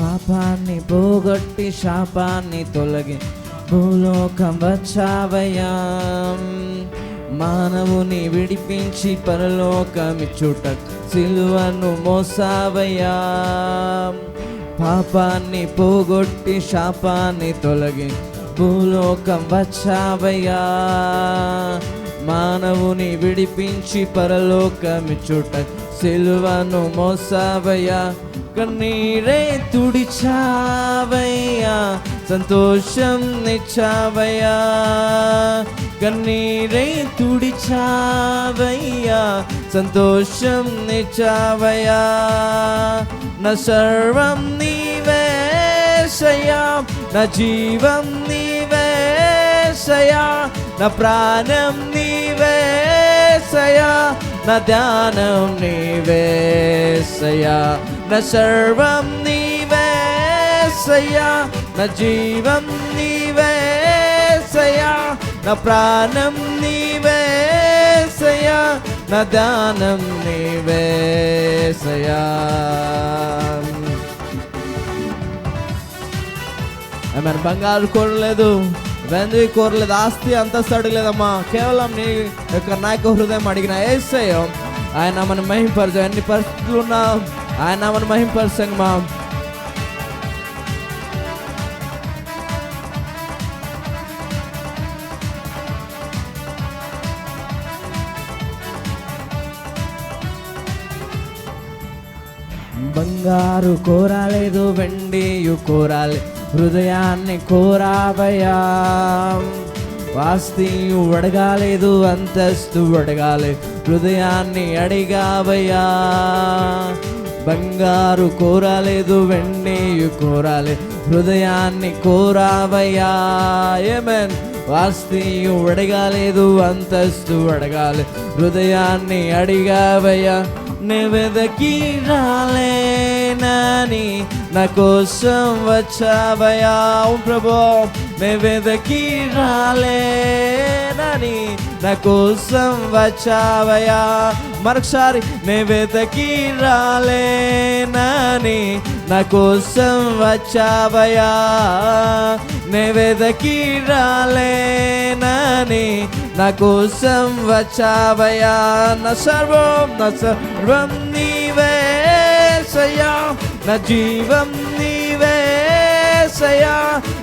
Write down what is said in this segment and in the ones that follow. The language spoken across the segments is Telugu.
పాపాన్ని పోగొట్టి శాపాన్ని తొలగి భూలోకం వచ్చావయ్యా. మానవుని విడిపించి పరలోకమిచ్చుట సిలువను మోసావయ్యా. పాపాన్ని పోగొట్టి శాపాన్ని తొలగి భూలోకం వచ్చావయ్యా. మానవుని విడిపించి పరలోకమిచ్చుట సిలువను మోసావయ్యా. కన్నీరే తుడిచావయ్యా. సంతోషం నిచ్చావయ్యా. కన్నీరే తుడిచావయ్యా. సంతోషం నిచ్చావయ్యా. నా సర్వం నీవేసయ్యా నా జీవం నీవేసయ్యా నా ప్రాణం నీవేసయ్యా నా ధ్యానం నీవేసయ్యా నా సర్వం నీవేసయ్యా నా జీవం నీవేసయ్యా నా ప్రాణం నీవేసయ్యా నా ధ్యానం నీవేసయ్యా ఆమె బంగారు కొనలేదు? వెండి కోరలేదు ఆస్తి అంతస్తు అడగలేదమ్మా. కేవలం నీ యొక్క నాయక హృదయం అడిగిన ఏసయ్యం. ఆయన మన మహింపరచు. ఎన్ని పరిస్థితులు ఉన్నా ఆయన మన మహింపరచంగమా బంగారు కోరాలేదు వెండి కోరాలి హృదయాన్ని కోరావయ్యా. ఆస్తి అడగాలేదు అంతస్తు అడగాలి హృదయాన్ని అడిగావయ్యా. బంగారు కోరాలేదు వెండియు కోరాలి. హృదయాన్ని కోరావయ్యా. ఏమేన్? ఆస్తి అడగాలేదు అంతస్తు అడగాలి హృదయాన్ని అడిగావయ్యా. రాలే. రాలేనని నా కోసం వచ్చావయా అవును మే వెదకి రాలేనని నా కోసం వచ్చావయా మరొకసారి మే వెదకి రాలేనని. నా కోసం వచ్చావయా నే వెదకి రాలేనని. నా కోసం వచ్చావయా నా సర్వం నా సర్వం నీ సయా నా జీవం నీవే సయా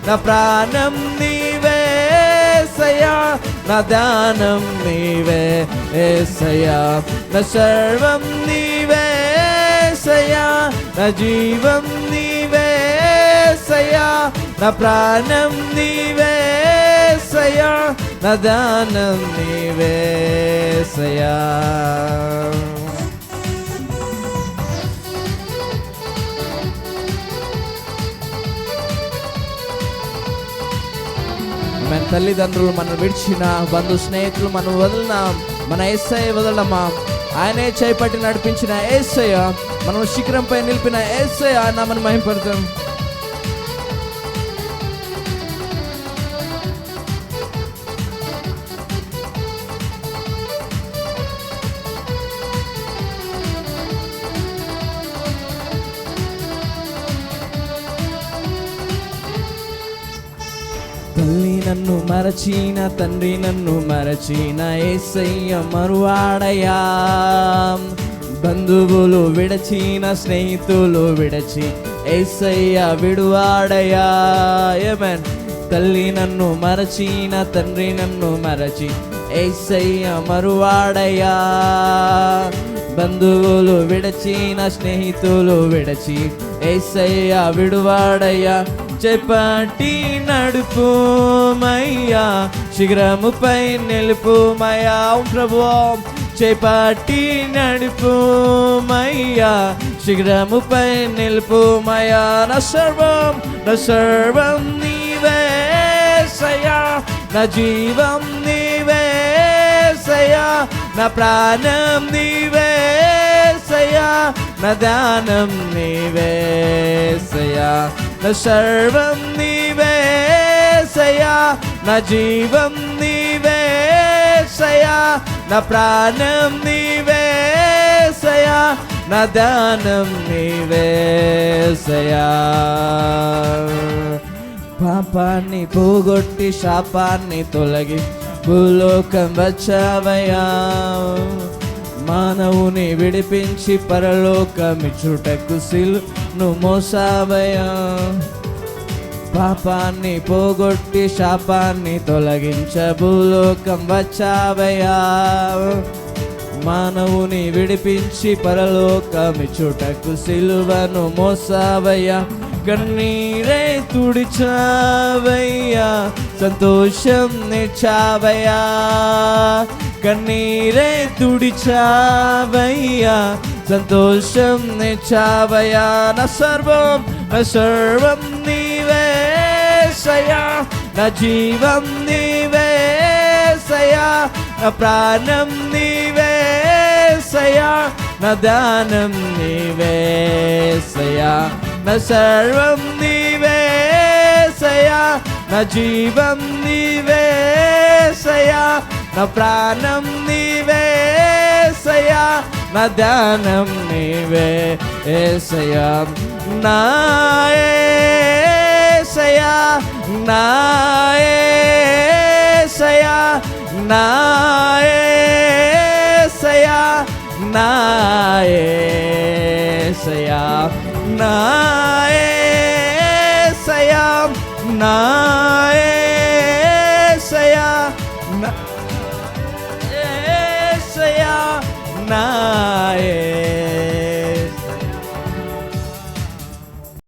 నా ప్రాణం నీవే సయా నా ధ్యానం నీవే ఏసయ్యా నా సర్వం నీవే సయా నా జీవం నీవే సయా నా ప్రాణం నీవే సయా నా దానం నీవే సయా. తల్లిదండ్రులు మనం విడిచిన బంధు స్నేహితులు మనం వదిలిన మన ఎస్ఐ వదలమా? ఆయనే చేపట్టి నడిపించిన ఏసయ్య మనం శిఖరంపై నిలిపిన ఏసయ్య నామని మహింపడతాం. నన్ను మరచిన తండ్రి నన్ను మరచిన ఏసయ్య మరువాడయా బంధువులు విడచిన స్నేహితులు విడచి ఏసయ్య విడువాడయా ఏమన్ తల్లి నన్ను మరచిన తండ్రి నన్ను మరచి ఏసయ్య మరువాడయా బంధువులు విడచిన స్నేహితులు విడచి ఏసయ్య విడువాడయ్యా. చెప్పటి నడుపుమయ్యా శిఖరముపై నిలుపుమయ్యా అవును ప్రభు చేపట్టి నడుపుమయ్యా శిఖరముపై నిలుపుమయ్యా నా సర్వం నా సర్వం నీవేసయ్యా నా జీవం నీవేసయ్యా నా ప్రాణం నీవేసయ్యా నా ధ్యానం నీవేసయ్యా నా సర్వం నీవేసయ్యా నా జీవం నీవేసయ్యా నా ప్రాణం నీవేసయ్యా నా ధ్యానం నీవేసయా పాపాన్ని పోగొట్టి శాపాన్ని తొలగి భూలోకం వచ్చావయా మానవుని విడిపించి పరలోకమిచ్చుటకు సిలును మోసావయా. పాపాన్ని పోగొట్టి శాపాన్ని తొలగించ భూలోకం వచ్చావయ్యా మానవుని విడిపించి పరలోకమిచ్చుటకు సిలువను మోసావయ్యా కన్నీరే తుడిచావయ్యా సంతోషం నిచ్చావయ్యా కన్నీరే తుడిచావయ్యా సంతోషం నిచ్చావయ్యా నా సర్వం నా సర్వం నీవేసయ్యా నా జీవం నీవేసయ్యా నా ప్రాణం నీవేసయ్యా నా దానం నా ప్రాణం నీవే నీవేసయ్యా నా ధ్యానం నీవే ఏసయ్యా. నా ఏసయ్యా. నా ఏసయ్యా. నా ఏసయ్యా. నా ఏసయ్యా. నా ఏసయ్యా. నా